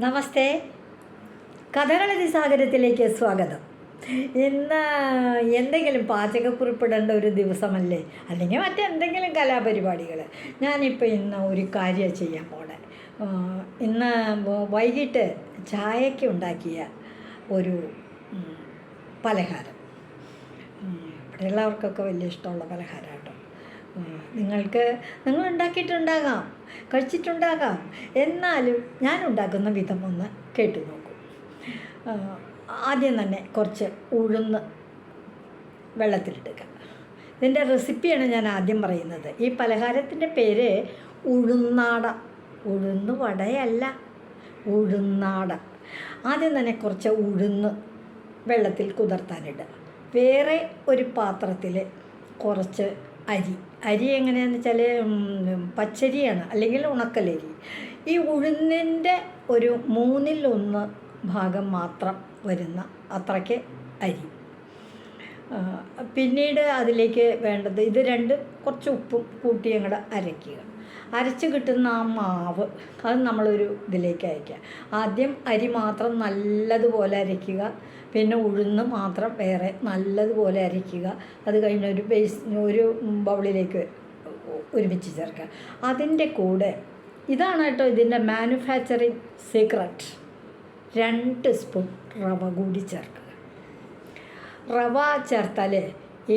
നമസ്തേ. കഥകളി സാഗരത്തിലേക്ക് സ്വാഗതം. ഇന്ന് എന്തെങ്കിലും പാചകക്കുറിപ്പിടേണ്ട ഒരു ദിവസമല്ലേ? അല്ലെങ്കിൽ മറ്റെന്തെങ്കിലും കലാപരിപാടികൾ ഞാനിപ്പോൾ ഇന്ന് ഒരു കാര്യം ചെയ്യാൻ പോണെ. ഇന്ന് വൈകിട്ട് ചായയ്ക്ക് ഉണ്ടാക്കിയ ഒരു പലഹാരം. ഇവിടെയുള്ളവർക്കൊക്കെ വലിയ ഇഷ്ടമുള്ള പലഹാരം കേട്ടോ ഉം, നിങ്ങൾക്ക് നിങ്ങൾ ഉണ്ടാക്കിയിട്ടുണ്ടാകാം കഴിച്ചിട്ടുണ്ടാകാം. എന്നാലും ഞാൻ ഉണ്ടാക്കുന്ന വിധം ഒന്ന് കേട്ടു നോക്കൂ. ആദ്യം തന്നെ കുറച്ച് ഉഴുന്ന് വെള്ളത്തിലിടുക. ഇതിന്റെ റെസിപ്പിയാണ് ഞാൻ ആദ്യം പറയുന്നത്. ഈ പലഹാരത്തിന്റെ പേര് ഉഴുന്നാട. ഉഴുന്ന് വടയല്ല ഉഴുന്നാട. ആദ്യം തന്നെ കുറച്ച് ഉഴുന്ന് വെള്ളത്തിൽ കുതിർത്താനിടുക. വേറെ ഒരു പാത്രത്തിൽ കുറച്ച് അരി അരി എങ്ങനെയാന്ന് വെച്ചാൽ പച്ചരിയാണ് അല്ലെങ്കിൽ ഉണക്കലരി. ഈ ഉഴുന്നിന്റെ ഒരു മൂന്നിലൊന്ന് ഭാഗം മാത്രം വരുന്ന അത്രയ്ക്ക് അരി. പിന്നീട് അതിലേക്ക് വേണ്ടത് ഇത് രണ്ട് കുറച്ച് ഉപ്പും കൂട്ടി അങ്ങോട്ട് അരയ്ക്കുക. അരച്ച് കിട്ടുന്ന ആ മാവ് അത് നമ്മളൊരു ഇതിലേക്ക് അയക്കുക ആദ്യം അരി മാത്രം നല്ലതുപോലെ അരയ്ക്കുക. പിന്നെ ഉഴുന്ന് മാത്രം വേറെ നല്ലതുപോലെ അരയ്ക്കുക. അത് കഴിഞ്ഞ് ഒരു ബേസ് ഒരു ബൗളിലേക്ക് ഒരുമിച്ച് ചേർക്കുക. അതിന്റെ കൂടെ ഇതാണ് കേട്ടോ ഇതിന്റെ മാനുഫാക്ചറിങ് സീക്രട്ട് രണ്ട് സ്പൂൺ റവ കൂടി ചേർക്കുക. റവ ചേർത്താൽ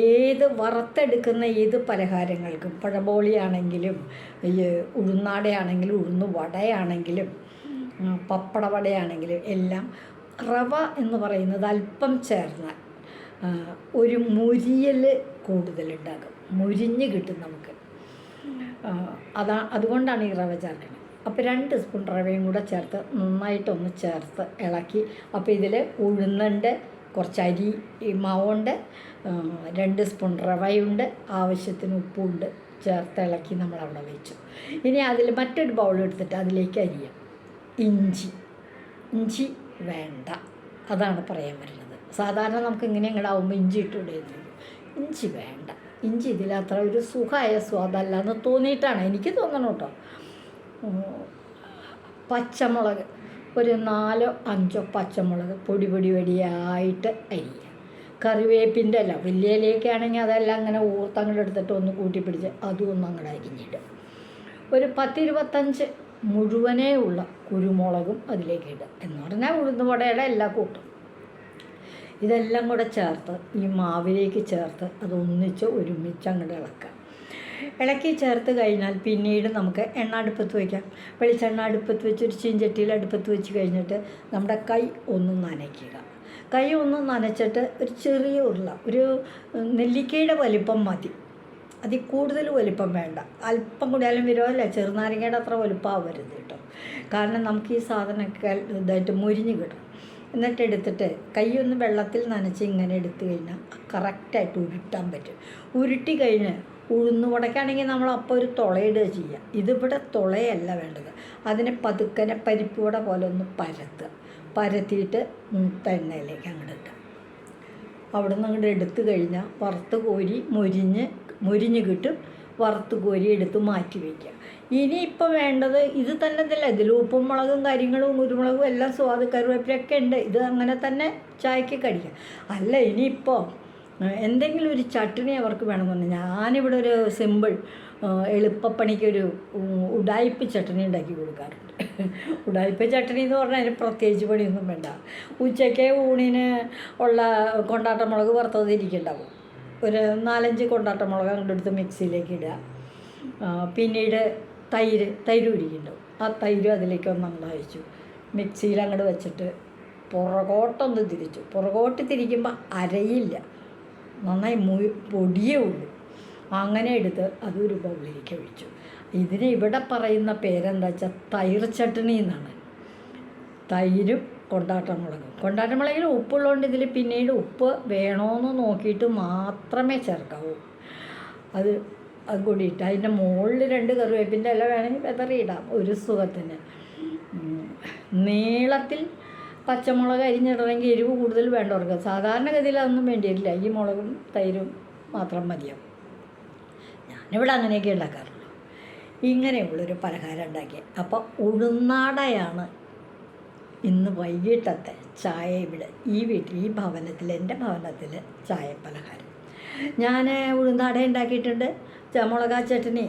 ഏത് വറുത്തെടുക്കുന്ന ഏത് പലഹാരങ്ങൾക്കും പഴബോളിയാണെങ്കിലും ഈ ഉഴുന്നാടയാണെങ്കിലും ഉഴുന്ന് വടയാണെങ്കിലും പപ്പടവടയാണെങ്കിലും പപ്പട വടയാണെങ്കിലും എല്ലാം റവ എന്ന് പറയുന്നത് അല്പം ചേർന്നാൽ ഒരു മുരിയൽ കൂടുതലുണ്ടാകും. മുരിഞ്ഞ് കിട്ടും നമുക്ക്. അതാ അതുകൊണ്ടാണ് ഈ റവ ചേർക്കുന്നത് അപ്പോൾ രണ്ട് സ്പൂൺ റവയും കൂടെ ചേർത്ത് നന്നായിട്ടൊന്ന് ചേർത്ത് ഇളക്കി. അപ്പോൾ ഇതിൽ ഉഴുന്നുണ്ട് കുറച്ച് അരി മാവുണ്ട് രണ്ട് സ്പൂൺ റവയുണ്ട് ആവശ്യത്തിന് ഉപ്പുണ്ട് ചേർത്ത് ഇളക്കി നമ്മൾ അവിടെ വെച്ചു. ഇനി അതിൽ മറ്റൊരു ബൗൾ എടുത്തിട്ട് അതിലേക്ക് അരിയാം. ഇഞ്ചി. ഇഞ്ചി വേണ്ട. അതാണ് പറയാൻ വരുന്നത്. സാധാരണ നമുക്ക് ഇങ്ങനെ ഇങ്ങോട്ടാവുമ്പോൾ ഇഞ്ചി ഇട്ടുകൂടെ എന്ന് ചോദിക്കും. ഇഞ്ചി വേണ്ട. ഇഞ്ചി ഇതിൽ അത്ര ഒരു സുഖമായ സ്വാദല്ല എന്ന് തോന്നിയിട്ടാണ്. എനിക്ക് തോന്നണം കേട്ടോ പച്ചമുളക്. ഒരു നാലോ അഞ്ചോ പച്ചമുളക് പൊടി പൊടി പൊടിയായിട്ട് അരിയുക കറിവേപ്പിന്റെ അല്ല വലിയ ഇലയൊക്കെയാണെങ്കിൽ അതെല്ലാം അങ്ങനെ ഊർത്തങ്ങോട്ട് എടുത്തിട്ട് ഒന്ന് കൂട്ടി പിടിച്ച് അതും ഒന്ന് അങ്ങോട്ട് അരിഞ്ഞിടും ഒരു പത്തിരുപത്തഞ്ച് മുഴുവനേ ഉള്ള കുരുമുളകും അതിലേക്ക് ഇടുക. എന്ന് പറഞ്ഞാൽ ഉഴുന്നുവടയുടെ എല്ലാ കൂട്ടും. ഇതെല്ലാം കൂടെ ചേർത്ത് ഈ മാവിലേക്ക് ചേർത്ത് അത് ഒന്നിച്ച് ഒരുമിച്ച് അങ്ങോട്ട് ഇളക്കുക. ഇളക്കി ചേർത്ത് കഴിഞ്ഞാൽ പിന്നീട് നമുക്ക് എണ്ണ അടുപ്പത്ത് വയ്ക്കാം വെളിച്ചെണ്ണ അടുപ്പത്ത് വെച്ച് ഒരു ചീഞ്ചട്ടിയിൽ അടുപ്പത്ത് വെച്ച് കഴിഞ്ഞിട്ട് നമ്മുടെ കൈ ഒന്ന് നനയ്ക്കുക. കൈ ഒന്ന് നനച്ചിട്ട് ഒരു ചെറിയ ഉരുള ഒരു നെല്ലിക്കയുടെ വലിപ്പം മതി. അതിൽ കൂടുതൽ വലിപ്പം വേണ്ട. അല്പം കൂടിയാലും വരുമല്ല ചെറുനാരങ്ങയുടെ അത്ര വലിപ്പമാവരുത് കേട്ടോ. കാരണം നമുക്ക് ഈ സാധനമൊക്കെ ഇതായിട്ട് മുരിഞ്ഞ് കിട്ടും. എന്നിട്ട് എടുത്തിട്ട് കൈ ഒന്ന് വെള്ളത്തിൽ നനച്ച് ഇങ്ങനെ എടുത്തു കഴിഞ്ഞാൽ കറക്റ്റായിട്ട് ഉരുട്ടാൻ പറ്റും. ഉരുട്ടി കഴിഞ്ഞ് ഉഴുന്ന് വടക്കാണെങ്കിൽ നമ്മൾ അപ്പോൾ ഒരു തുളയിടുക ചെയ്യുക. ഇതിവിടെ തുളയല്ല വേണ്ടത്. അതിനെ പതുക്കനെ പരിപ്പ് വട പോലെ ഒന്ന് പരത്തുക. പരത്തിയിട്ട് മൂത്ത എണ്ണയിലേക്ക് അങ്ങോട്ട് ഇട്ടുക അവിടെ നിന്ന് അങ്ങോട്ട് എടുത്തു കഴിഞ്ഞാൽ വറുത്ത് കോരി മൊരിഞ്ഞ് മൊരിഞ്ഞ് കിട്ടും. വറുത്ത് കോരി എടുത്ത് മാറ്റി വയ്ക്കുക ഇനിയിപ്പോൾ വേണ്ടത് ഇത് തന്നെ തന്നെ ഇതിൽ ഉപ്പും മുളകും കാര്യങ്ങളും കുരുമുളകും എല്ലാം സ്വാദ് കറിവേപ്പിലൊക്കെ ഉണ്ട്. ഇത് അങ്ങനെ തന്നെ ചായക്ക് കഴിക്കാം അല്ല ഇനിയിപ്പോൾ എന്തെങ്കിലും ഒരു ചട്ടിണി അവർക്ക് വേണമെന്നുണ്ടെങ്കിൽ ഞാനിവിടെ ഒരു സിമ്പിൾ എളുപ്പപ്പണിക്കൊരു ഉടായ്പ ചട്നി ഉണ്ടാക്കി കൊടുക്കാറുണ്ട്. ഉടായ്പ ചട്ടണി എന്ന് പറഞ്ഞാൽ അതിന് പ്രത്യേകിച്ച് പണിയൊന്നും വേണ്ട. ഉച്ചയ്ക്ക് ഊണിന് ഉള്ള കൊണ്ടാട്ടമുളക് വറുത്തത് ഇരിക്കുന്നുണ്ടാവും. ഒരു നാലഞ്ച് കൊണ്ടാട്ടമുളക് അങ്ങോട്ട് എടുത്ത് മിക്സിയിലേക്ക് ഇടുക. പിന്നീട് തൈര് തൈര് ഉരിക്കുന്നുണ്ടാവും ആ തൈര് അതിലേക്ക് ഒന്ന് അയച്ചു മിക്സിയിൽ അങ്ങോട്ട് വെച്ചിട്ട് പുറകോട്ടൊന്ന് തിരിച്ചു. പുറകോട്ട് തിരിക്കുമ്പോൾ അരയില്ല. നന്നായി മു പൊടിയേ ഉള്ളൂ. അങ്ങനെ എടുത്ത് അതൊരു ബൗളിലേക്ക് ഒഴിച്ചു. ഇതിന് ഇവിടെ പറയുന്ന പേരെന്താ വെച്ചാൽ തൈർ ചട്ടണി എന്നാണ്. തൈരും കൊണ്ടാട്ടമുളകും കൊണ്ടാട്ടമുളകിൽ ഉപ്പുള്ളതുകൊണ്ട് ഇതിൽ പിന്നീട് ഉപ്പ് വേണോന്ന് നോക്കിയിട്ട് മാത്രമേ ചേർക്കാവൂ. അത് അത് കൂടി ഇട്ട് അതിന്റെ മുകളിൽ രണ്ട് കറിവേപ്പിന്റെ ഇല വേണമെങ്കിൽ വെതറിയിടാം. ഒരു സുഖത്തിന്. നീളത്തിൽ പച്ചമുളക് അരിഞ്ഞിടണമെങ്കിൽ എരിവ് കൂടുതൽ വേണ്ടവർക്ക് സാധാരണഗതിയിൽ അതൊന്നും വേണ്ടിയിട്ടില്ല. ഈ മുളകും തൈരും മാത്രം മതിയാവും. ഞാനിവിടെ അങ്ങനെയൊക്കെ ഉണ്ടാക്കാറുള്ളൂ. ഇങ്ങനെയുള്ളൊരു പലഹാരം ഉണ്ടാക്കി. അപ്പോൾ ഉഴുന്നാടയാണ് ഇന്ന് വൈകിട്ടത്തെ ചായ ഇവിടെ. ഈ വീട്ടിൽ ഈ ഭവനത്തിൽ എന്റെ ഭവനത്തിൽ ചായ പലഹാരം. ഞാൻ ഉഴുന്നാട ഉണ്ടാക്കിയിട്ടുണ്ട്. മുളകാ ചട്നി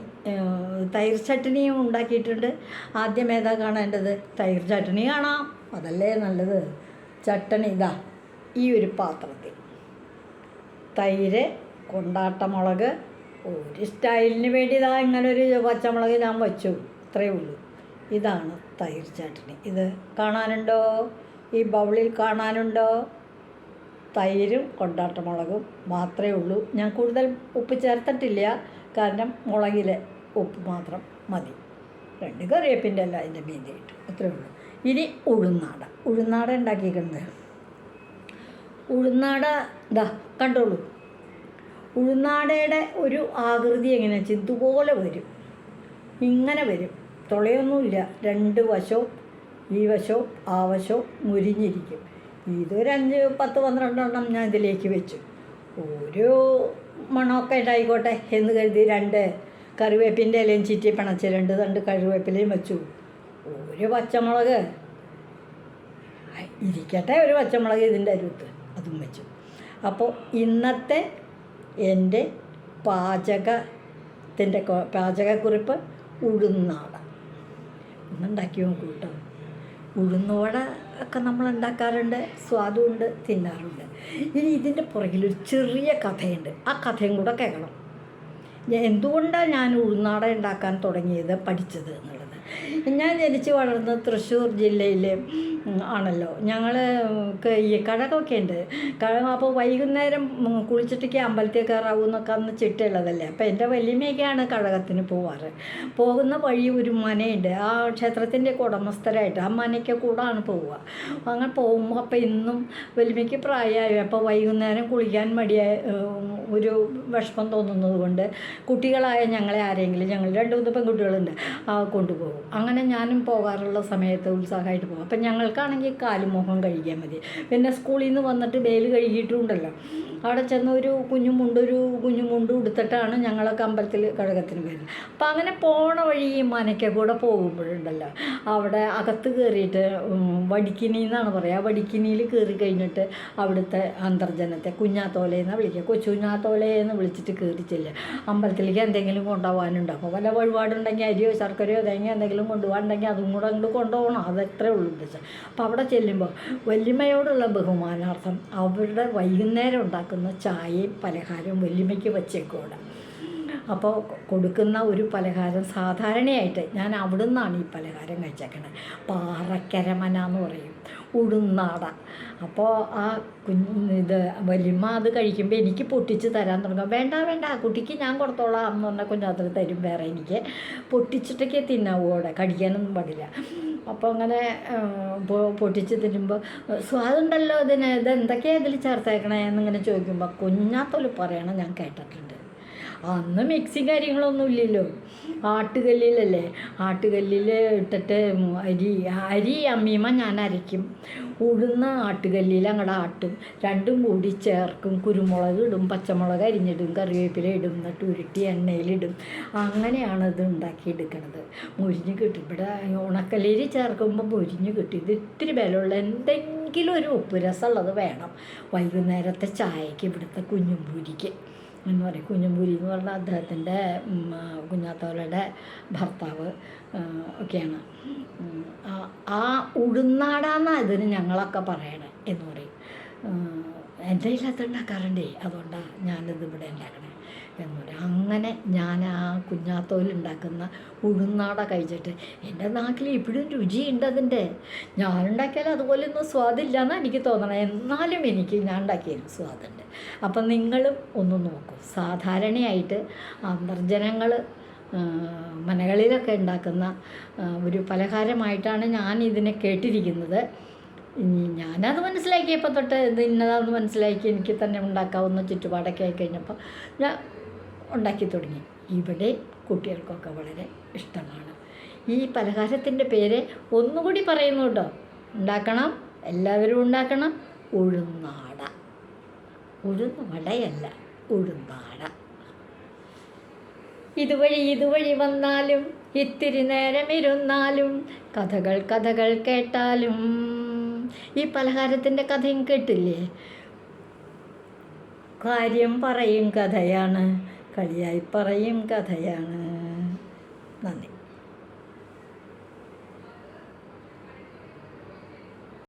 തൈർ ചട്നിയും ഉണ്ടാക്കിയിട്ടുണ്ട്. ആദ്യം ഏതാ കാണേണ്ടത്? തൈർ ചട്നി കാണാം. അതല്ലേ നല്ലത്? ചട്ടണി ഇതാ ഈ ഒരു പാത്രത്തിൽ. തൈര് കൊണ്ടാട്ടമുളക് ഒരു സ്റ്റൈലിന് വേണ്ടി ഇതാ ഇങ്ങനൊരു പച്ചമുളക് ഞാൻ വച്ചു. ഇത്രയേ ഉള്ളൂ. ഇതാണ് തൈര് ചട്ടണി. ഇത് കാണാനുണ്ടോ? ഈ ബൗളിൽ കാണാനുണ്ടോ? തൈരും കൊണ്ടാട്ടമുളകും മാത്രമേ ഉള്ളൂ. ഞാൻ കൂടുതൽ ഉപ്പ് ചേർത്തിട്ടില്ല. കാരണം മുളകിലെ ഉപ്പ് മാത്രം മതി. രണ്ട് കറിവേപ്പിന്റെ അല്ല അതിന്റെ ഇട്ടു അത്രേ ഉള്ളൂ. ഇനി ഉഴുന്നാട. ഉഴുന്നാട ഉണ്ടാക്കിയിരിക്കുന്നത് ഉഴുന്നാട ഇതാ കണ്ടോളൂ. ഉഴുന്നാടയുടെ ഒരു ആകൃതി എങ്ങനെയാ ചിന്തുപോലെ വരും. ഇങ്ങനെ വരും. തുളയൊന്നുമില്ല. രണ്ട് വശവും ഈ വശവും ആ വശവും മുരിഞ്ഞിരിക്കും. ഇതൊരു അഞ്ച് പത്ത് പന്ത്രണ്ടെണ്ണം ഞാൻ ഇതിലേക്ക് വെച്ചു. ഒരു മണമൊക്കെ ഉണ്ടായിക്കോട്ടെ എന്ന് കരുതി രണ്ട് കറിവേപ്പിന്റെ ഇലയും ചീറ്റി പിണച്ച് രണ്ട് കറിവേപ്പിലയും വെച്ചു. ഒരു പച്ചമുളക്. ഇരിക്കട്ടെ ഒരു പച്ചമുളക് ഇതിന്റെ അരുത്ത്. അതും വെച്ചു. അപ്പോൾ ഇന്നത്തെ എന്റെ പാചകത്തിന്റെ പാചകക്കുറിപ്പ് ഉഴുന്നാട. ഒന്നുണ്ടാക്കി നോക്കൂ കേട്ടോ. ഉഴുന്നുവട ഒക്കെ നമ്മൾ ഉണ്ടാക്കാറുണ്ട് സ്വാദുണ്ട് തിന്നാറുണ്ട്. ഇനി ഇതിന്റെ പുറകിലൊരു ചെറിയ കഥയുണ്ട്. ആ കഥയും കൂടെ കേൾക്കണം. എന്തുകൊണ്ടാണ് ഞാൻ ഉഴുന്നാട ഉണ്ടാക്കാൻ തുടങ്ങിയത് പഠിച്ചത് എന്നുള്ളത്? ഞാൻ ജനിച്ചു വളർന്നത് തൃശ്ശൂർ ജില്ലയിൽ ആണല്ലോ. ഞങ്ങൾ ഈ കഴകമൊക്കെ ഉണ്ട്. കഴകം അപ്പോൾ വൈകുന്നേരം കുളിച്ചിട്ടൊക്കെ അമ്പലത്തിൽ കയറാവൂ എന്നൊക്കെ അന്ന് ചിട്ടയുള്ളതല്ലേ. അപ്പോൾ എന്റെ വലിയമ്മയൊക്കെയാണ് കഴകത്തിന് പോവാറ്. പോകുന്ന വഴി ഒരു മനയുണ്ട്. ആ ക്ഷേത്രത്തിന്റെ ഉടമസ്ഥരായിട്ട് ആ മനയ്ക്ക് കൂടാണ് പോവുക. അങ്ങനെ പോകുമ്പോൾ അപ്പോൾ ഇന്നും വലിയമ്മയ്ക്ക് പ്രായമായി? അപ്പോൾ വൈകുന്നേരം കുളിക്കാൻ മടിയായ ഒരു വിഷമം തോന്നുന്നത് കൊണ്ട് കുട്ടികളായ ഞങ്ങളെ ആരെങ്കിലും ഞങ്ങൾ രണ്ട് മൂന്ന് പെൺകുട്ടികളുണ്ട് ആ കൊണ്ടുപോകും. അങ്ങനെ ഞാനും പോകാറുള്ള സമയത്ത് ഉത്സാഹമായിട്ട് പോകും. അപ്പം ഞങ്ങൾക്കാണെങ്കിൽ കാലുമുഖം കഴിക്കാൻ മതി. പിന്നെ സ്കൂളിൽ നിന്ന് വന്നിട്ട് വേൽ കഴുകിയിട്ടുണ്ടല്ലോ. അവിടെ ചെന്ന് ഒരു കുഞ്ഞു മുണ്ടൊരു കുഞ്ഞു മുണ്ട് ഉടുത്തിട്ടാണ് ഞങ്ങളൊക്കെ അമ്പലത്തിൽ കഴകത്തിന് വരുന്നത്. അപ്പം അങ്ങനെ പോണ വഴി മനയ്ക്ക കൂടെ പോകുമ്പോഴുണ്ടല്ലോ. അവിടെ അകത്ത് കയറിയിട്ട് വടിക്കിനി എന്നാണ് പറയുക. വടിക്കിനിയിൽ കയറി കഴിഞ്ഞിട്ട് അവിടുത്തെ അന്തർജനത്തെ കുഞ്ഞാത്തോലയെന്ന് വിളിക്കുക. കൊച്ചുഞ്ഞാത്തോലയെന്ന് വിളിച്ചിട്ട് കയറി ചെല്ലുക. അമ്പലത്തിലേക്ക് എന്തെങ്കിലും കൊണ്ടുപോകാനുണ്ടോ? അപ്പോൾ വല്ല വഴിപാടുണ്ടെങ്കിൽ അരിയോ ശർക്കരയോ തേങ്ങ എന്തെങ്കിലും കൊണ്ടുപോകാണ്ടെങ്കിൽ അതും കൂടെ അങ്ങോട്ട് കൊണ്ടുപോകണം. അതത്രേ ഉള്ളൂ ഉദ്ദേശം. അപ്പോൾ അവിടെ ചെല്ലുമ്പോൾ വല്യമ്മയോടുള്ള ബഹുമാനാർത്ഥം അവരുടെ വൈകുന്നേരം ഉണ്ടാക്കുന്ന ചായയും പലഹാരവും വല്യമ്മയ്ക്ക് വച്ചേക്കൂടെ അപ്പോൾ കൊടുക്കുന്ന ഒരു പലഹാരം സാധാരണയായിട്ട് ഞാൻ അവിടെ നിന്നാണ് ഈ പലഹാരം കഴിച്ചേക്കണത് പാറക്കരമന എന്ന് പറയും. ഉഴുന്നാട അപ്പോൾ ആ കുഞ്ഞ് ഇത് വലിയമ്മ അത് കഴിക്കുമ്പോൾ എനിക്ക് പൊട്ടിച്ച് തരാൻ തുടങ്ങും. വേണ്ട വേണ്ട കുട്ടിക്ക് ഞാൻ കൊടുത്തോളാം എന്ന് പറഞ്ഞാൽ കുഞ്ഞാത്ര തരും വേറെ എനിക്ക്. പൊട്ടിച്ചിട്ടൊക്കെ തിന്നാവൂ അവിടെ. കടിക്കാനൊന്നും പാടില്ല. അപ്പോൾ അങ്ങനെ പൊട്ടിച്ച് തിന്നുമ്പോൾ സ്വാദുണ്ടല്ലോ ഇതിന്. ഇത് എന്തൊക്കെയാണ് ഇതിൽ ചേർത്തേക്കണേ? എന്നിങ്ങനെ ചോദിക്കുമ്പോൾ കുഞ്ഞാത്തോൽ പറയണം ഞാൻ കേട്ടിട്ടുണ്ട്. അന്ന് മിക്സി കാര്യങ്ങളൊന്നും ഇല്ലല്ലോ. ആട്ടുകല്ലിലല്ലേ? ആട്ടുകല്ലിൽ ഇട്ടിട്ട് അരി അരി അമ്മീമ ഞാൻ അരയ്ക്കും. ഉഴുന്ന ആട്ടുകല്ലിൽ അങ്ങടെ ആട്ടും. രണ്ടും കൂടി ചേർക്കും. കുരുമുളക് ഇടും പച്ചമുളക് അരിഞ്ഞിടും കറിവേപ്പില ഇടും എന്നിട്ട് ഉരുട്ടി എണ്ണയിലിടും അങ്ങനെയാണ് ഇത് എടുക്കുന്നത് മുരിഞ്ഞ് കിട്ടും. ഇവിടെ ഉണക്കലരി ചേർക്കുമ്പോൾ മുരിഞ്ഞ് കിട്ടും. ഇത് ഇത്തിരി ബലമുള്ള എന്തെങ്കിലും ഒരു ഉപ്പുരസമുള്ളത് വേണം. വൈകുന്നേരത്തെ ചായക്ക് ഇവിടുത്തെ കുഞ്ഞുമ്പൂരിക്ക് എന്ന് പറയും കുഞ്ഞുമ്പൂരി എന്ന് പറഞ്ഞാൽ അദ്ദേഹത്തിന്റെ കുഞ്ഞാത്തോലയുടെ ഭർത്താവ് ഒക്കെയാണ്. ആ- ഉടുന്നാടാന്ന ഇതിന് ഞങ്ങളൊക്കെ പറയണേ എന്ന് പറയും. എന്റെ കയ്യിലത് ഉണ്ടാക്കാറുണ്ടേ അതുകൊണ്ടാണ് ഞാനിത് ഇവിടെ ഉണ്ടാക്കണേ. എന്ന് പറയും. അങ്ങനെ ഞാൻ ആ കുഞ്ഞാത്തോലുണ്ടാക്കുന്ന ഉഴുന്നാട കഴിച്ചിട്ട് എന്റെ നാട്ടിൽ ഇപ്പോഴും രുചിയുണ്ട് അതിന്റെ. ഞാനുണ്ടാക്കിയാൽ അതുപോലെ ഒന്നും സ്വാദില്ല എന്നാണ് എനിക്ക് തോന്നണം. എന്നാലും എനിക്ക് ഞാൻ ഉണ്ടാക്കിയാലും സ്വാദുണ്ട്. അപ്പം നിങ്ങളും ഒന്ന് നോക്കൂ. സാധാരണയായിട്ട് അന്തർജനങ്ങൾ മനകളിലൊക്കെ ഉണ്ടാക്കുന്ന ഒരു പലഹാരമായിട്ടാണ് ഞാൻ ഇതിനെ കേട്ടിരിക്കുന്നത്. ഇനി ഞാനത് മനസ്സിലാക്കിയപ്പോൾ തൊട്ട് ഇത് ഇന്നതാണെന്ന് മനസ്സിലാക്കി എനിക്ക് തന്നെ ഉണ്ടാക്കാവുന്ന ചുറ്റുപാടൊക്കെ ആയി കഴിഞ്ഞപ്പോൾ ഞാൻ ഉണ്ടാക്കി തുടങ്ങി. ഇവിടെ കുട്ടികൾക്കൊക്കെ വളരെ ഇഷ്ടമാണ്. ഈ പലഹാരത്തിന്റെ പേര് ഒന്നുകൂടി പറയുന്നു കേട്ടോ. ഉണ്ടാക്കണം എല്ലാവരും ഉണ്ടാക്കണം. ഉഴുന്നാട. ഉഴുന്ന് വടയല്ല ഉഴുന്നാട. ഇതുവഴി ഇതുവഴി വന്നാലും ഇത്തിരി നേരം ഇരുന്നാലും കഥകൾ കഥകൾ കേട്ടാലും ഈ പലഹാരത്തിന്റെ കഥയും കേട്ടില്ലേ? കാര്യം പറയും കഥയാണ് കളിയായി പറയും കഥയാണ്. നന്ദി.